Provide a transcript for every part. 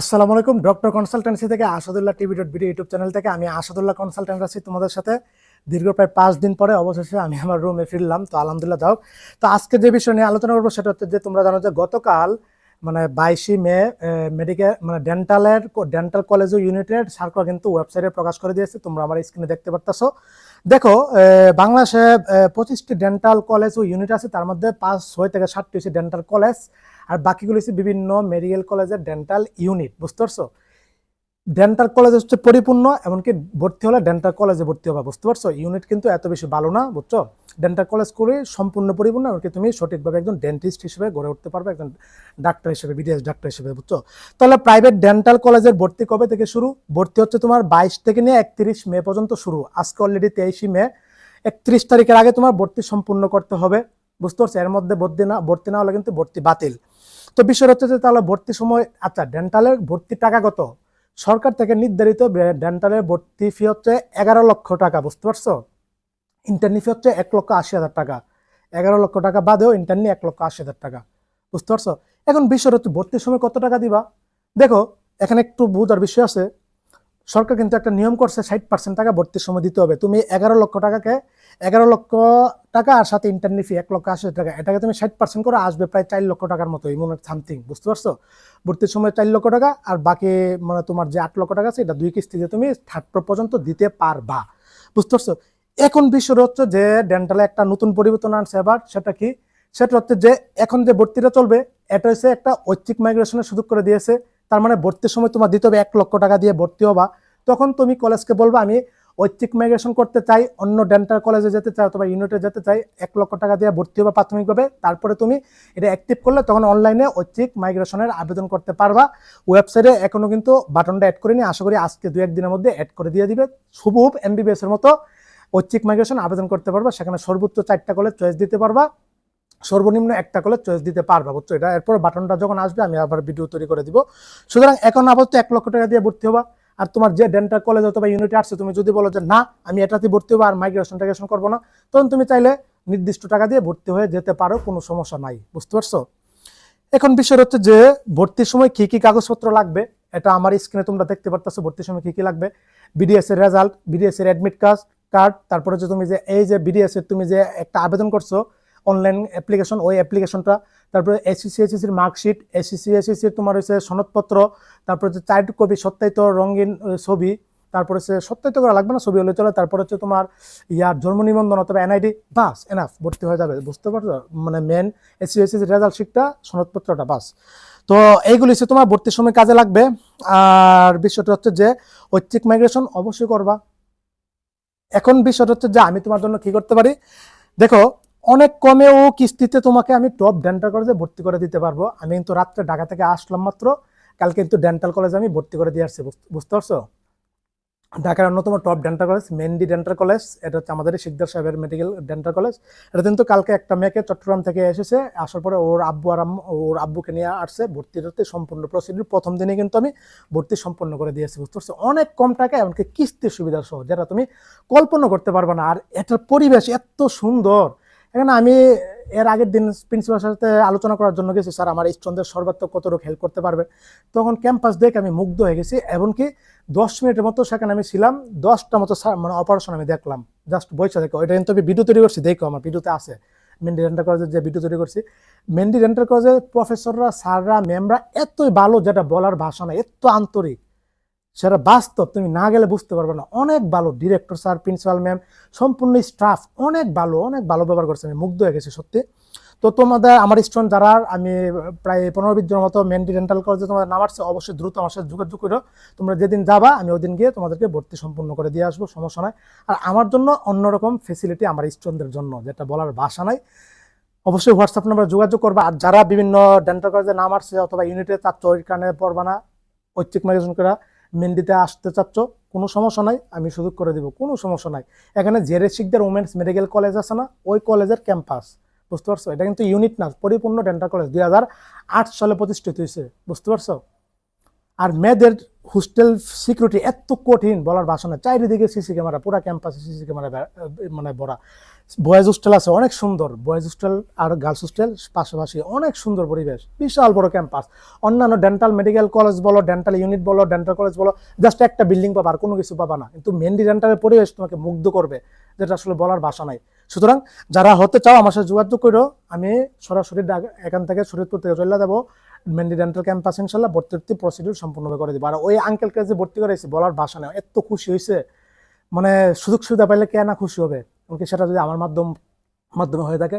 আসসালামু আলাইকুম, doctor consultancy থেকে Asadullah TV dot video YouTube channel থেকে আমি আসাদুল্লাহ কনসালটেন্ট আছি তোমাদের সাথে। দীর্ঘ প্রায় পাঁচ দিন পরে, অবশেষে আমি আমার রুমে ফিরলাম, তো আলহামদুলিল্লাহ যাও। তো আজকে যে বিষয় নিয়ে আলোচনা করব, সেটা হচ্ছে যে তোমরা জানো যে গতকাল মানে বাইশে মে মেডিকেল মানে ডেন্টালের ডেন্টাল কলেজ ইউনিটের সার্কুলার কিন্তু ওয়েবসাইটে প্রকাশ করে দিয়েছে, তোমরা আমার স্ক্রিনে দেখতে পারতেছো। দেখো বাংলাদেশে পঁচিশটি ডেন্টাল কলেজ ও ইউনিট আছে, তার মধ্যে পাঁচ, ছয় থেকে সাতটি হচ্ছে ডেন্টাল কলেজ আর বাকিগুলো হচ্ছে বিভিন্ন মেডিকেল কলেজের ডেন্টাল ইউনিট বুঝতে পারছ? ডেন্টাল কলেজ হচ্ছে পরিপূর্ণ, এমনকি ভর্তি হলে ডেন্টাল কলেজে ভর্তি হবে, বুঝতে পারছ? ইউনিট কিন্তু এত বেশি ভালো না, বুঝছ? ডেন্টাল কলেজ করে সম্পূর্ণ পরিপূর্ণ, এমনকি তুমি সঠিকভাবে একজন ডেন্টিস্ট হিসেবে গড়ে উঠতে পারবে, একজন ডাক্তার হিসেবে, বিডিএস ডাক্তার হিসেবে, বুঝছ? তাহলে প্রাইভেট ডেন্টাল কলেজের ভর্তি কবে থেকে শুরু? ভর্তি হচ্ছে তোমার বাইশ থেকে নিয়ে একত্রিশ মে পর্যন্ত শুরু। আজকে অলরেডি তেইশে মে। একত্রিশ তারিখের আগে তোমার ভর্তি সম্পূর্ণ করতে হবে। বুঝতে পারছ? এর মধ্যে ভর্তি না ভর্তি না হলে কিন্তু ভর্তি বাতিল। তো বিষয় হচ্ছে যে তাহলে ভর্তি সময় আচ্ছা ডেন্টালের ভর্তি টাকা কত? সরকার থেকে নির্ধারিত ডেন্টালের ভর্তি ফি হচ্ছে এগারো লক্ষ টাকা, বুঝতে পারছ? ইন্টারনি ফি হচ্ছে এক লক্ষ আশি হাজার টাকা। এগারো লক্ষ টাকা বাদেও ইন্টারনি এক লক্ষ আশি হাজার টাকা। বুঝতে পারছ? এখন বিষয় হচ্ছে ভর্তির সময় কত টাকা দিবা? দেখো, এখানে একটু বুঝার বিষয় আছে। সরকার কিন্তু একটা নিয়ম করছে, ষাট পার্সেন্ট টাকা ভর্তির সময় দিতে হবে। তুমি এগারো লক্ষ টাকাকে, এগারো লক্ষ টাকা আর সাথে ইন্টারনি ফি এক লক্ষ আশি হাজার টাকা। এটাকে তুমি ষাট পার্সেন্ট করে আসবে প্রায় চার লক্ষ টাকার মতো এই এমন সামথিং বুঝতে পারছ? ভর্তির সময় চার লক্ষ টাকা আর বাকি মানে তোমার যে আট লক্ষ টাকা আছে, এটা দুই কিস্তিতে তুমি থার্ড পর্যন্ত দিতে পারবা। বুঝতে পারছ? এখন বিষয় হচ্ছে যে ডেন্টালে একটা নতুন পরিবর্তন আনছে এবার, সেটা কি? সেটা হচ্ছে যে এখন যে ভর্তিটা চলবে, এটা হচ্ছে একটা ঐচ্ছিক মাইগ্রেশনের সুযোগ করে দিয়েছে। তার মানে ভর্তির সময় তোমার দিতে হবে এক লক্ষ টাকা দিয়ে ভর্তি হবা। তখন তুমি কলেজকে বলবা, আমি ঐচ্ছিক মাইগ্রেশন করতে চাই, অন্য ডেন্টাল কলেজে যেতে চাই অথবা ইউনিটে যেতে চাই, এক লক্ষ টাকা দিয়ে ভর্তি হবা প্রাথমিকভাবে। তারপরে তুমি এটা অ্যাক্টিভ করলে তখন অনলাইনে ঐচ্ছিক মাইগ্রেশনের আবেদন করতে পারবা। ওয়েবসাইটে এখনও কিন্তু বাটনটা অ্যাড করিনি, আশা করি আজকে দু একদিনের মধ্যে অ্যাড করে দিয়ে দিবে। শুভ এমবিবিএস এর মতো। ঐচ্ছিক মাইগ্রেশন আবেদন করতে পারবা, সেখানে সর্বোচ্চ চারটা কলেজ চয়েস দিতে পারবা, সর্বনিম্ন একটা কলেজ চয়েস দিতে পারবা, বুঝছ? এটা এরপর বাটনটা যখন আসবে, আমি আবার ভিডিও তৈরি করে দিব। সুতরাং এখন আপাতত এক লক্ষ টাকা দিয়ে ভর্তি হবা। আর তোমার যে ডেন্টাল কলেজ অথবা ইউনিট আসছে, তুমি যদি বলো যে না, আমি এটাতে ভর্তি হব, আর মাইগ্রেশন টাইগ্রেশন করব না, তখন তুমি চাইলে নির্দিষ্ট টাকা দিয়ে ভর্তি হয়ে যেতে পারো, কোনো সমস্যা নাই, বুঝতে পারছ? এখন বিষয় হচ্ছে যে, ভর্তির সময় কি কি কাগজপত্র লাগবে? এটা আমার স্ক্রিনে তোমরা দেখতে পারতেছো, ভর্তির সময় কি কি লাগবে? বিডিএস এর রেজাল্ট বিডিএস এর অ্যাডমিট কার্ড কার্ড তারপরে যে তুমি যে এই যে বিডিএস এর তুমি যে একটা আবেদন করছ অনলাইন অ্যাপ্লিকেশন ওই অ্যাপ্লিকেশনটা তারপরে এসিসি এসিসির মার্কশিট এসিসি এসিসির তোমার হচ্ছে সনদপত্র, তারপরে হচ্ছে চাইল্ড কপি, সত্যায়িত রঙিন ছবি, তারপরে হচ্ছে সত্যায়িত করা লাগবে না, ছবি হলে চলে, তারপর হচ্ছে তোমার ইয়ার জন্ম নিবন্ধন অথবা এনআইডি বাস এনাফ ভর্তি হয়ে যাবে, বুঝতে পারছ? মানে মেন এসি এসি রেজাল্ট শিটটা সনদপত্রটা, বাস। তো এইগুলি হচ্ছে তোমার ভর্তির সময় কাজে লাগবে, আর বিষয়টা হচ্ছে যে ঐচ্ছিক মাইগ্রেশন অবশ্যই করবা। এখন বিষয়টা হচ্ছে যে আমি তোমার জন্য কি করতে পারি? দেখো, অনেক কমেও কিস্তিতে তোমাকে আমি টপ ডেন্টাল কলেজে ভর্তি করে দিতে পারব। আমি কিন্তু রাত্রে ঢাকা থেকে আসলাম মাত্র। কালকে কিন্তু ডেন্টাল কলেজে আমি ভর্তি করে দিয়ে আসছি বুঝতে পারছ? ঢাকার অন্যতম top dental college Mandy dental college এটা হচ্ছে আমাদের শিকদার সাহেবের মেডিকেল ডেন্টাল কলেজ এটা কিন্তু কালকে একটা মেয়েকে চট্টগ্রাম থেকে এসেছে, আসার পরে ওর আব্বু আর ওর আব্বুকে নিয়ে আসছে, ভর্তি হতে সম্পূর্ণ প্রসিডিউর প্রথম দিনে কিন্তু আমি ভর্তি সম্পন্ন করে দিয়েছি, বুঝতে পারছি? অনেক কম টাকা, এমনকি কিস্তির সুবিধা সহ যেটা তুমি কল্পনা করতে পারবে না। আর এটার পরিবেশ এত সুন্দর এখানে আমি এর আগের দিন প্রিন্সিপালের সাথে আলোচনা করার জন্য গেছি। স্যার, আমার স্টুডেন্টদের সর্বাত্মক কতটুকু হেল্প করতে পারবে? তখন ক্যাম্পাস দেখে আমি মুগ্ধ হয়ে গেছি, এমনকি দশ মিনিটের মতো সেখানে আমি ছিলাম, দশটা মতো মানে অপারেশন আমি দেখলাম। জাস্ট বইসা দেখো ওইটা কিন্তু আমি ভিডিও তৈরি করছি, দেখো আমার ভিডিওতে আছে। মেন্ডি রেন্টার কলেজের যে ভিডিও তৈরি করছি মেন্ডি রেন্টার কলেজের প্রফেসররা স্যাররা ম্যামরা এতই ভালো, যেটা বলার ভাষা না, এত আন্তরিক। সেটা বাস্তব, তুমি না গেলে বুঝতে পারবে না। অনেক ভালো ডিরেক্টর স্যার প্রিন্সিপাল ম্যাম সম্পূর্ণ স্টাফ অনেক ভালো অনেক ভালো ব্যবহার করছে, আমি মুগ্ধ হয়ে গেছি সত্যি। তো তোমাদের, আমার স্টুডেন্ট যারা, আমি প্রায় পনেরো বিশ জনের মতো মেন্টি ডেন্টাল কলেজে তোমাদের নাম আসছে, অবশ্যই দ্রুত আমার সাথে যোগাযোগ করো। তোমরা যেদিন যাবা, আমি ওই দিন গিয়ে তোমাদেরকে ভর্তি সম্পূর্ণ করে দিয়ে আসব, সমস্যা নাই। আর আমার জন্য অন্যরকম ফেসিলিটি আমার স্টুডেন্টদের জন্য, যেটা বলার ভাষা নাই। অবশ্যই হোয়াটসঅ্যাপ নাম্বার যোগাযোগ করবা। আর যারা বিভিন্ন ডেন্টাল কলেজে নাম আসছে, অথবা ইউনিটে চাচ্ছ ওইখানে পড়বা না, ঐচ্ছিক মাইগ্রেশন করা মেন্ডিতে আসতে চাচ্ছ, কোনো সমস্যা নাই, আমি সুযোগ করে দিব, কোনো সমস্যা নাই। এখানে জেরে শিকদার উমেন্স মেডিকেল কলেজ আছে না, ওই কলেজের ক্যাম্পাস বুঝতে পারছ? এটা কিন্তু ইউনিট না, পরিপূর্ণ ডেন্টাল কলেজ দুই হাজার আট সালে প্রতিষ্ঠিত হয়েছে, বুঝতে পারছ? আর মেয়েদের হোস্টেল সিকিউরিটি এত কঠিন বলার ভাষা না। চারিদিকে সিসি ক্যামেরা, পুরা ক্যাম্পাসে সিসি ক্যামেরা মানে ভরা। বয়েজ হোস্টেল আছে, অনেক সুন্দর। বয়েজ হোস্টেল আর গার্লস হোস্টেল পাশাপাশি অনেক সুন্দর পরিবেশ। বিশাল বড় ক্যাম্পাস। অন্যান্য ডেন্টাল মেডিকেল কলেজ বলো, ডেন্টাল ইউনিট বলো, ডেন্টাল কলেজ বলো, জাস্ট একটা বিল্ডিং পাবা আর কোনো কিছু পাবা না। কিন্তু মেন্ডি ডেন্টালের পরিবেশ তোমাকে মুগ্ধ করবে, যেটা আসলে বলার ভাষা নাই। সুতরাং যারা হতে চাও আমার সাথে যোগাযোগ করো। আমি সরাসরি এখান থেকে শরীরপুর থেকে চলে যাব। মেন্ডি ডেন্টাল ক্যাম্পাস ইনশাল্লাহ ভর্তি প্রসিডিউর সম্পূর্ণভাবে করে দেবো। আর ওই আঙ্কেলকে যে ভর্তি করেছি বলার ভাষা নেই। এত খুশি হয়েছে মানে সুযোগ সুবিধা পাইলে কে না খুশি হবে? এমনকি সেটা যদি আমার মাধ্যম মাধ্যমে হয়ে থাকে।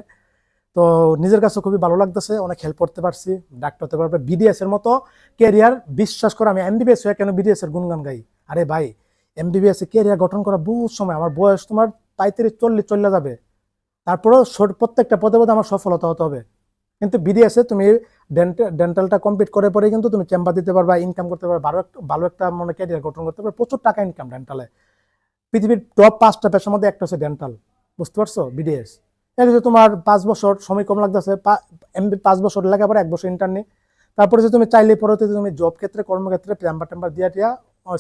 তো নিজের কাছে খুবই ভালো লাগতেছে। অনেক হেল্প করতে পারছি। ডাক্তার হতে পারবে। বিডিএস এর মতো ক্যারিয়ার বিশ্বাস করে, আমি এমবিবিএস হয়ে কেন বিডিএস এর গুণগান গাই? আরে ভাই এমবিবিএস এর ক্যারিয়ার গঠন করা বহুত সময়। আমার বয়স তোমার পঁয়ত্রিশ, চল্লিশ চলে যাবে। তারপরেও প্রত্যেকটা পদে পদে আমার সফলতা হতে হবে। কিন্তু বিডিএস তুমি ডেন্টালটা কমপ্লিট করে পরে কিন্তু তুমি চেম্বার দিতে পারবা ইনকাম করতে পারবা, ভালো একটা ভালো একটা মানে ক্যারিয়ার গঠন করতে পারবে, প্রচুর টাকা ইনকাম ডেন্টালে পৃথিবীর টপ পাঁচটা পেশার মধ্যে একটা হচ্ছে ডেন্টাল বুঝতে পারছ? বিডিএস। যে তোমার পাঁচ বছর সময় কম লাগতেছে পাঁচ বছর লেখাপড়া, এক বছর ইন্টারনি তারপরে যে তুমি চাইলে পরবর্তীতে তুমি জব ক্ষেত্রে, কর্মক্ষেত্রে চেম্বার টেম্বার দিয়া টিয়া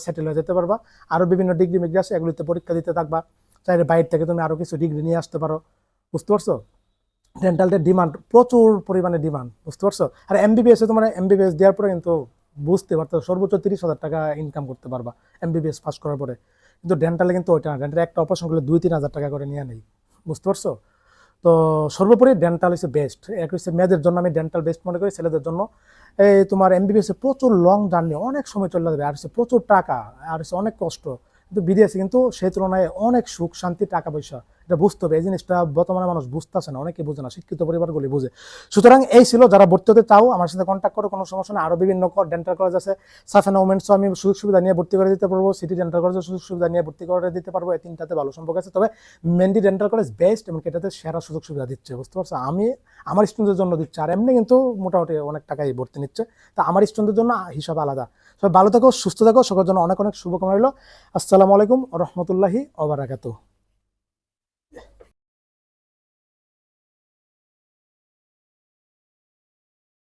সেটেল হয়ে যেতে পারবা। আরও বিভিন্ন ডিগ্রি মিগ্রি আছে, এগুলিতে পরীক্ষা দিতে থাকবা। চাইলে বাইরে থেকে তুমি আরও কিছু ডিগ্রি নিয়ে আসতে পারো, বুঝতে পারছ? ডেন্টালদের ডিমান্ড প্রচুর পরিমাণে ডিমান্ড বুঝতে পারছ? আর এমবিবিএস তোমার এমবিবিএস দেওয়ার পরে কিন্তু বুঝতে পারতো, সর্বোচ্চ তিরিশ হাজার টাকা ইনকাম করতে পারবা এমবিবিএস পাস করার পরে। কিন্তু ডেন্টালে কিন্তু ওইটা না ডেন্টালে একটা অপারেশন করলে দুই, তিন হাজার টাকা করে নিয়ে নেই, বুঝতে পারছ? তো সর্বোপরি ডেন্টাল হচ্ছে বেস্ট এক হচ্ছে মেয়েদের জন্য আমি ডেন্টাল বেস্ট মনে করি, ছেলেদের জন্য। এই তোমার এমবিবিএস প্রচুর লং জার্নি অনেক সময় চলে যাবে, আর হচ্ছে প্রচুর টাকা, আর হচ্ছে অনেক কষ্ট। কিন্তু বিদেশে কিন্তু সেই তুলনায় অনেক সুখ, শান্তি, টাকা পয়সা। এটা বুঝতে হবে, এই জিনিসটা বর্তমানে মানুষ বুঝতেছে না, অনেকে বুঝে না, শিক্ষিত পরিবারগুলি বুঝে। সুতরাং এই ছিল, যারা ভর্তি হতে চাও, আমার সাথে কন্ট্যাক্ট করো, কোনো সমস্যা না আরও বিভিন্ন ডেন্টাল কলেজ আছে, সাফেনা উমেন্সও আমি সুযোগ সুবিধা নিয়ে ভর্তি করে দিতে পারব সিটি ডেন্টাল কলেজের সুযোগ সুবিধা নিয়ে ভর্তি করে দিতে পারব, এই তিনটাতে ভালো সম্পর্ক আছে। তবে মেন্ডি ডেন্টাল কলেজ বেস্ট এবং এটাতে সেরা সুযোগ সুবিধা দিচ্ছে, বুঝতে পারছ? আমি, আমার স্টুডেন্টের জন্য দিচ্ছে, আর এমনি কিন্তু মোটামুটি অনেক টাকাই ভর্তি নিচ্ছে। তা আমার স্টুডেন্টের জন্য হিসাব আলাদা। সবাই ভালো থাকো, সুস্থ থাকো, সকলের জন্য অনেক অনেক শুভকামনা রইল। আসসালামু আলাইকুম, রহমতুল্লাহি ওবারাকাতু